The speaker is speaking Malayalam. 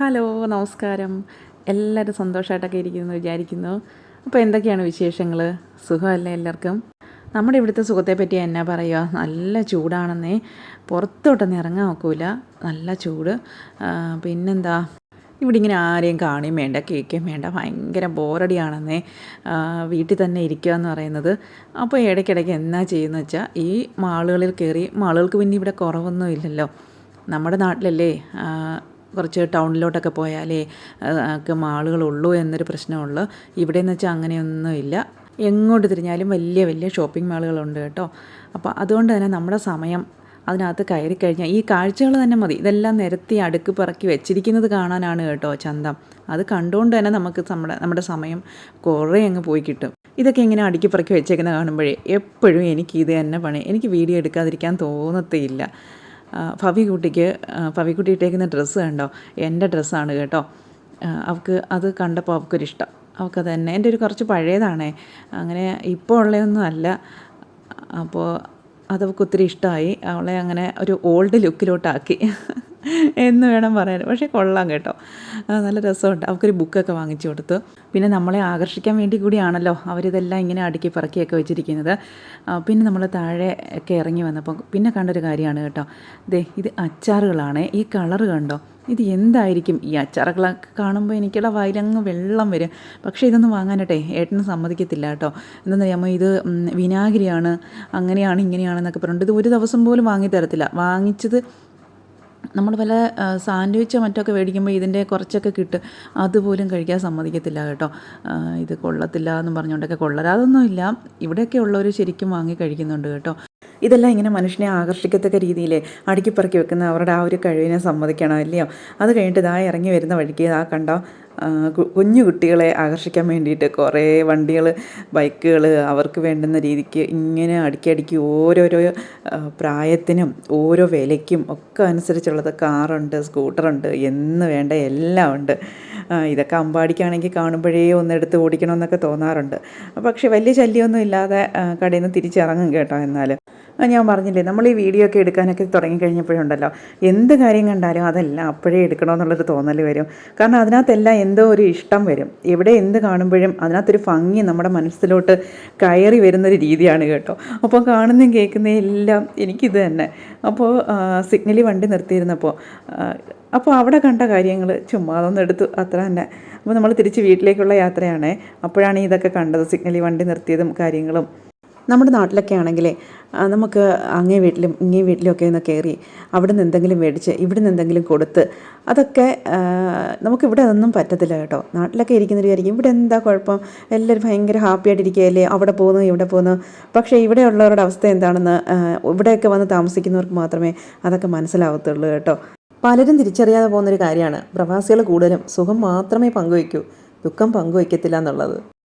ഹലോ നമസ്കാരം. എല്ലാവരും സന്തോഷമായിട്ടൊക്കെ ഇരിക്കുന്നു വിചാരിക്കുന്നു. അപ്പോൾ എന്തൊക്കെയാണ് വിശേഷങ്ങൾ സുഖമല്ലേ എല്ലാവർക്കും? നമ്മുടെ ഇവിടുത്തെ സുഖത്തെ പറ്റി എന്നാ പറയുക? നല്ല ചൂടാണെന്നേ. പുറത്തോട്ടൊന്നും ഇറങ്ങാൻ നോക്കൂല നല്ല ചൂട്. പിന്നെന്താ? ഇവിടെ ഇങ്ങനെ ആരെയും കാണുകയും വേണ്ട കേൾക്കുകയും വേണ്ട. ഭയങ്കര ബോറടിയാണെന്നേ. വീട്ടിൽ തന്നെ ഇരിക്കുക എന്ന് പറയുന്നത്. അപ്പോൾ ഇടയ്ക്കിടയ്ക്ക് എന്നാ ചെയ്യുന്നത് വെച്ചാൽ ഈ മാളുകളിൽ കയറി മാളുകൾക്ക് പിന്നെ ഇവിടെ കുറവൊന്നും ഇല്ലല്ലോ. നമ്മുടെ നാട്ടിലല്ലേ? കുറച്ച് ടൗണിലോട്ടൊക്കെ പോയാലേ ഒക്കെ മാളുകളുള്ളൂ എന്നൊരു പ്രശ്നമുള്ളൂ. ഇവിടെ എന്ന് വെച്ചാൽ അങ്ങനെയൊന്നുമില്ല എങ്ങോട്ട് തിരിഞ്ഞാലും വലിയ വലിയ ഷോപ്പിംഗ് മാളുകളുണ്ട് കേട്ടോ. അപ്പോൾ അതുകൊണ്ട് തന്നെ നമ്മുടെ സമയം അതിനകത്ത് കയറി കഴിഞ്ഞാൽ ഈ കാഴ്ചകൾ തന്നെ മതി. ഇതെല്ലാം നിരത്തി അടുക്ക് പറക്കി വെച്ചിരിക്കുന്നത് കാണാനാണ് കേട്ടോ ചന്തം. അത് കണ്ടുകൊണ്ട് തന്നെ നമുക്ക് നമ്മുടെ നമ്മുടെ സമയം കുറേ അങ്ങ് പോയി കിട്ടും. ഇതൊക്കെ ഇങ്ങനെ അടുക്കി പറക്കി വെച്ചേക്കുന്ന കാണുമ്പോഴേ എപ്പോഴും എനിക്ക് ഇത് തന്നെ പണി. എനിക്ക് വീഡിയോ എടുക്കാതിരിക്കാൻ തോന്നത്തേയില്ല ഫവി കുട്ടിക്ക് ആ, ഫവി കുട്ടി ഇട്ടേക്കുന്ന ഡ്രസ്സ് കണ്ടോ? എന്റെ ഡ്രസ്സാണ് കേട്ടോ. അവൾക്ക് അത് കണ്ടപ്പോൾ അവൾക്കൊരിഷ്ടം അവൾക്കത് തന്നെ. എന്റെ ഒരു കുറച്ച് പഴയതാണേ. അങ്ങനെ ഇപ്പോൾ ഉള്ളതൊന്നും അല്ല. അപ്പോൾ അത് അവൾക്ക് ഒത്തിരി ഇഷ്ടമായി അവളെ അങ്ങനെ ഒരു ഓൾഡ് ലുക്കിലോട്ടാക്കി എന്ന് വേണം പറയാൻ. പക്ഷേ കൊള്ളാം കേട്ടോ. നല്ല രസമുണ്ട്. അവർക്കൊരു ബുക്കൊക്കെ വാങ്ങിച്ചു കൊടുത്തു. പിന്നെ നമ്മളെ ആകർഷിക്കാൻ വേണ്ടി കൂടിയാണല്ലോ അവരിതെല്ലാം ഇങ്ങനെ അടുക്കി പറക്കിയൊക്കെ വെച്ചിരിക്കുന്നത്. പിന്നെ നമ്മൾ താഴെ ഒക്കെ ഇറങ്ങി വന്നപ്പോൾ പിന്നെ കണ്ടൊരു കാര്യമാണ് കേട്ടോ. ദേ ഇത് അച്ചാറുകളാണ്. ഈ കളർ കണ്ടോ? ഇത് എന്തായിരിക്കും? ഈ അച്ചാറുകളൊക്കെ കാണുമ്പോൾ എനിക്കുള്ള വയലങ്ങ് വെള്ളം വരും. പക്ഷേ ഇതൊന്നും വാങ്ങാനട്ടെ ഏട്ടന് സമ്മതിക്കത്തില്ല കേട്ടോ. എന്താണെന്ന് അറിയാമോ? ഇത് വിനാഗിരിയാണ്. അങ്ങനെയാണ് ഇങ്ങനെയാണെന്നൊക്കെ പറഞ്ഞിട്ട് ഇത് ഒരു ദിവസം പോലും വാങ്ങി തരത്തില്ല വാങ്ങിച്ചത് നമ്മൾ സാൻഡ്വിച്ച് സാൻഡ്വിച്ചോ മറ്റൊക്കെ മേടിക്കുമ്പോൾ ഇതിന്റെ കുറച്ചൊക്കെ കിട്ടും. അതുപോലും കഴിക്കാൻ സമ്മതിക്കത്തില്ല കേട്ടോ. ഇത് കൊള്ളത്തില്ല എന്നും പറഞ്ഞുകൊണ്ടൊക്കെ കൊള്ളരാതൊന്നുമില്ല ഇവിടെയൊക്കെ ഉള്ളവർ ശരിക്കും വാങ്ങി കഴിക്കുന്നുണ്ട് കേട്ടോ. ഇതെല്ലാം ഇങ്ങനെ മനുഷ്യനെ ആകർഷിക്കത്തക്ക രീതിയിൽ അടുക്കിപ്പറക്കി വെക്കുന്ന അവരുടെ ആ ഒരു കഴിവിനെ സമ്മതിക്കണം അല്ലയോ? അത് കഴിഞ്ഞിട്ട് ഇതാ ഇറങ്ങി വരുന്ന വഴിക്ക് കണ്ടോ ആ, കു- കുഞ്ഞു കുട്ടികളെ ആകർഷിക്കാൻ വേണ്ടിയിട്ട് കുറേ വണ്ടികൾ ബൈക്കുകൾ അവർക്ക് വേണ്ടുന്ന രീതിക്ക് ഇങ്ങനെ അടുക്കി ഓരോരോ പ്രായത്തിനും ഓരോ വിലയ്ക്കും ഒക്കെ അനുസരിച്ചുള്ളത് കാറുണ്ട് സ്കൂട്ടറുണ്ട് എന്ന് വേണ്ട എല്ലാം ഉണ്ട്. ഇതൊക്കെ അമ്പാടിക്കാണെങ്കിൽ കാണുമ്പോഴേ ഒന്നെടുത്ത് ഓടിക്കണമെന്നൊക്കെ തോന്നാറുണ്ട്. പക്ഷേ വലിയ ശല്യമൊന്നും ഇല്ലാതെ കടയിൽ നിന്ന് തിരിച്ചിറങ്ങും കേട്ടോ എന്നാൽ ഞാൻ പറഞ്ഞില്ലേ നമ്മൾ ഈ വീഡിയോ ഒക്കെ എടുക്കാനൊക്കെ തുടങ്ങിക്കഴിഞ്ഞപ്പോഴുണ്ടല്ലോ എന്ത് കാര്യം കണ്ടാലും അതെല്ലാം അപ്പോഴേ എടുക്കണമെന്നുള്ളൊരു തോന്നൽ വരും. കാരണം അതിനകത്തെല്ലാം എന്തോ ഒരു ഇഷ്ടം വരും. എവിടെ എന്ത് കാണുമ്പോഴും അതിനകത്തൊരു ഭംഗി നമ്മുടെ മനസ്സിലോട്ട് കയറി വരുന്നൊരു രീതിയാണ് കേട്ടോ. അപ്പോൾ കാണുന്നതും കേൾക്കുന്നതും എല്ലാം എനിക്കിത് തന്നെ. അപ്പോൾ സിഗ്നലിൽ വണ്ടി നിർത്തിയിരുന്നപ്പോൾ അപ്പോൾ അവിടെ കണ്ട കാര്യങ്ങൾ ചുമ്മാ അതൊന്നും എടുത്തു അത്ര തന്നെ. അപ്പോൾ നമ്മൾ തിരിച്ച് വീട്ടിലേക്കുള്ള യാത്രയാണേ അപ്പോഴാണ് ഇതൊക്കെ കണ്ടത് സിഗ്നലിൽ വണ്ടി നിർത്തിയതും കാര്യങ്ങളും. നമ്മുടെ നാട്ടിലൊക്കെ ആണെങ്കിൽ നമുക്ക് അങ്ങേ വീട്ടിലും ഇങ്ങേ വീട്ടിലും ഒക്കെ ഒന്ന് കയറി അവിടെ നിന്ന് എന്തെങ്കിലും മേടിച്ച് ഇവിടെ നിന്ന് എന്തെങ്കിലും കൊടുത്ത് അതൊക്കെ നമുക്ക് ഇവിടെ അതൊന്നും പറ്റത്തില്ല കേട്ടോ. നാട്ടിലൊക്കെ ഇരിക്കുന്നവർ വിചാരിക്കും ഇവിടെ എന്താ കുഴപ്പം? എല്ലാവരും ഭയങ്കര ഹാപ്പി ആയിട്ടിരിക്കുകയല്ലേ? അവിടെ പോകുന്നു ഇവിടെ പോകുന്നു. പക്ഷേ ഇവിടെയുള്ളവരുടെ അവസ്ഥ എന്താണെന്ന് ഇവിടെയൊക്കെ വന്ന് താമസിക്കുന്നവർക്ക് മാത്രമേ അതൊക്കെ മനസ്സിലാവത്തുള്ളൂ കേട്ടോ. പലരും തിരിച്ചറിയാതെ പോകുന്നൊരു കാര്യമാണ് പ്രവാസികൾ കൂടുതലും സുഖം മാത്രമേ പങ്കുവയ്ക്കൂ ദുഃഖം പങ്കുവയ്ക്കത്തില്ല എന്നുള്ളത്.